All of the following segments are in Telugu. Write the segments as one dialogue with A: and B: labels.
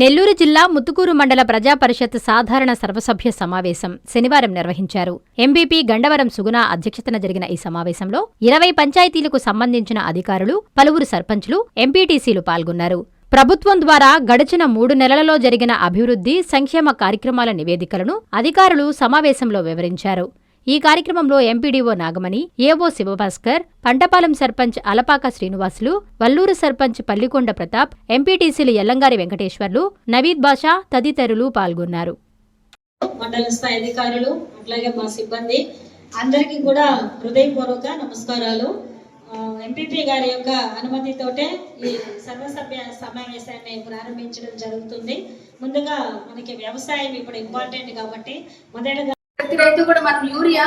A: నెల్లూరు జిల్లా ముత్తుకూరు మండల ప్రజా పరిషత్ సాధారణ సర్వసభ్య సమావేశం శనివారం నిర్వహించారు. ఎంపీపీ గండవరం సుగుణ అధ్యక్షతన జరిగిన ఈ సమావేశంలో ఇరవై పంచాయతీలకు సంబంధించిన అధికారులు పలువురు సర్పంచ్లు ఎంపీటీసీలు పాల్గొన్నారు. ప్రభుత్వం ద్వారా గడిచిన మూడు నెలలలో జరిగిన అభివృద్ధి సంక్షేమ కార్యక్రమాల నివేదికలను అధికారులు సమావేశంలో వివరించారు. ఈ కార్యక్రమంలో ఎంపీడీఓ నాగమణి ఏవో శివభాస్కర్ పంటపాలెం సర్పంచ్ అలపాక శ్రీనివాసులు వల్లూరు సర్పంచ్ పల్లికొండ ప్రతాప్ ఎంపీటీసీలు ఎల్లంగారి వెంకటేశ్వర్లు నవీద్ బాషా తదితరులు పాల్గొన్నారు.
B: మండల స్థాయి అధికారులు అట్లాగే మా సిబ్బంది అందరికీ కూడా హృదయపూర్వక నమస్కారాలు. ఎంపీపీ గారి యొక్క అనుమతితోటే ఈ సర్వసభ్య సమావేశాన్ని ప్రారంభించడం జరుగుతుంది. ముందుగా మనకి వ్యవసాయం ఇప్పుడు ఇంపార్టెంట్ కాబట్టి మొదటగా
C: ప్రతి రైతు కూడా మనం యూరియా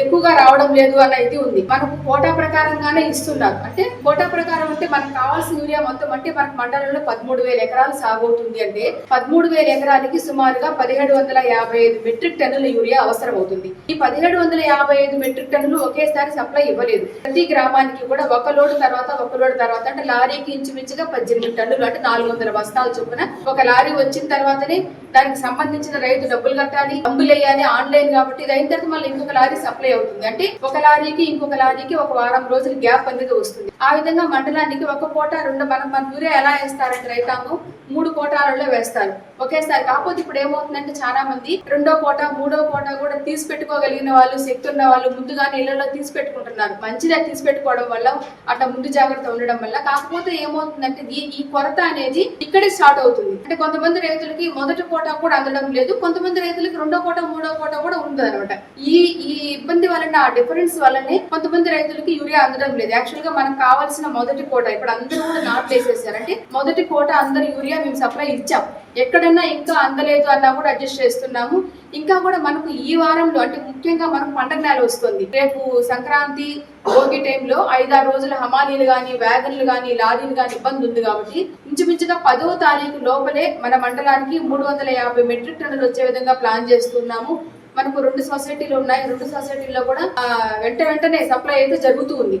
C: ఎక్కువగా రావడం లేదు అన్న ఇది ఉంది. మనకు కోటా ప్రకారంగానే ఇస్తున్నారు. అంటే కోటా ప్రకారం అంటే మనకు కావాల్సిన యూరియా మొత్తం అంటే మనకు మండలంలో పదమూడు వేల ఎకరాలు సాగు అవుతుంది అంటే పదమూడు వేల ఎకరాలకి సుమారుగా పదిహేడు వందల యాభై ఐదు మెట్రిక్ టన్నుల యూరియా అవసరం అవుతుంది ఈ పదిహేడు వందల యాభై ఐదు మెట్రిక్ టన్నులు ఒకేసారి సప్లై ఇవ్వలేదు. ప్రతి గ్రామానికి కూడా ఒక లోడు తర్వాత ఒక లోడు తర్వాత అంటే లారీకి ఇంచుమించుగా పద్దెనిమిది టన్నులు అంటే నాలుగు వందల బస్తాలు చొప్పున ఒక లారీ వచ్చిన తర్వాతనే దానికి సంబంధించిన రైతు డబ్బులు కట్టాలి డబ్బులు వేయాలి ఆన్లైన్ కాబట్టి ఇది అయిన తర్వాత మళ్ళీ ఇంకొక లారీ సప్లై అవుతుంది. అంటే ఒక లారీకి ఇంకొక లారీకి ఒక వారం రోజుల గ్యాప్ అనేది వస్తుంది. ఆ విధంగా మండలానికి ఒక కోట రెండు మనం మన ఎలా వేస్తారంటే రైతాంగం మూడు కోటాలలో వేస్తారు. ఒకేసారి కాకపోతే ఇప్పుడు ఏమవుతుందంటే చాలా మంది రెండో కోట మూడో కోట కూడా తీసి పెట్టుకోగలిగిన వాళ్ళు శక్తి ఉన్న వాళ్ళు ముందుగానే ఇళ్ళలో తీసి పెట్టుకుంటున్నారు మంచిగా తీసి పెట్టుకోవడం వల్ల అట్లా ముందు జాగ్రత్త ఉండడం వల్ల. కాకపోతే ఏమవుతుందంటే ఈ- కొరత అనేది ఇక్కడే స్టార్ట్ అవుతుంది. అంటే కొంతమంది రైతులకి మొదటి కోట కూడా అందడం లేదు. కొంతమంది రైతులకి రెండో కోట మూడో కోట కూడా ఉంది అనమాట ఈ ఈ ఇబ్బంది వలన ఆ డిఫరెన్స్ వల్లనే కొంతమంది రైతులకి యూరియా అందడం లేదు. యాక్చువల్గా మనకు కావాల్సిన మొదటి కోట ఇప్పుడు అందరూ కూడా నాట్ వేసేసారు అంటే మొదటి కోట అందరు యూరియా మేము సప్లై ఇచ్చాం. ఎక్కడ ఎక్కడన్నా ఇంకా అందలేదు అన్నా కూడా అడ్జస్ట్ చేస్తున్నాము. ఇంకా కూడా మనకు ఈ వారంలో అంటే ముఖ్యంగా మనకు పండగ నెల వస్తుంది. రేపు సంక్రాంతి భోగి టైంలో ఐదారు రోజుల హమాలీలు కానీ వ్యాగన్లు కానీ లారీలు కానీ ఇబ్బంది ఉంది కాబట్టి ఇంచుమించుగా పదో తారీఖు లోపలే మన మండలానికి మూడు వందల యాభై మెట్రిక్ టన్నులు వచ్చే విధంగా ప్లాన్ చేస్తున్నాము. మనకు రెండు సొసైటీలు ఉన్నాయి. రెండు సొసైటీల్లో కూడా వెంట వెంటనే సప్లై అయితే జరుగుతూ ఉంది.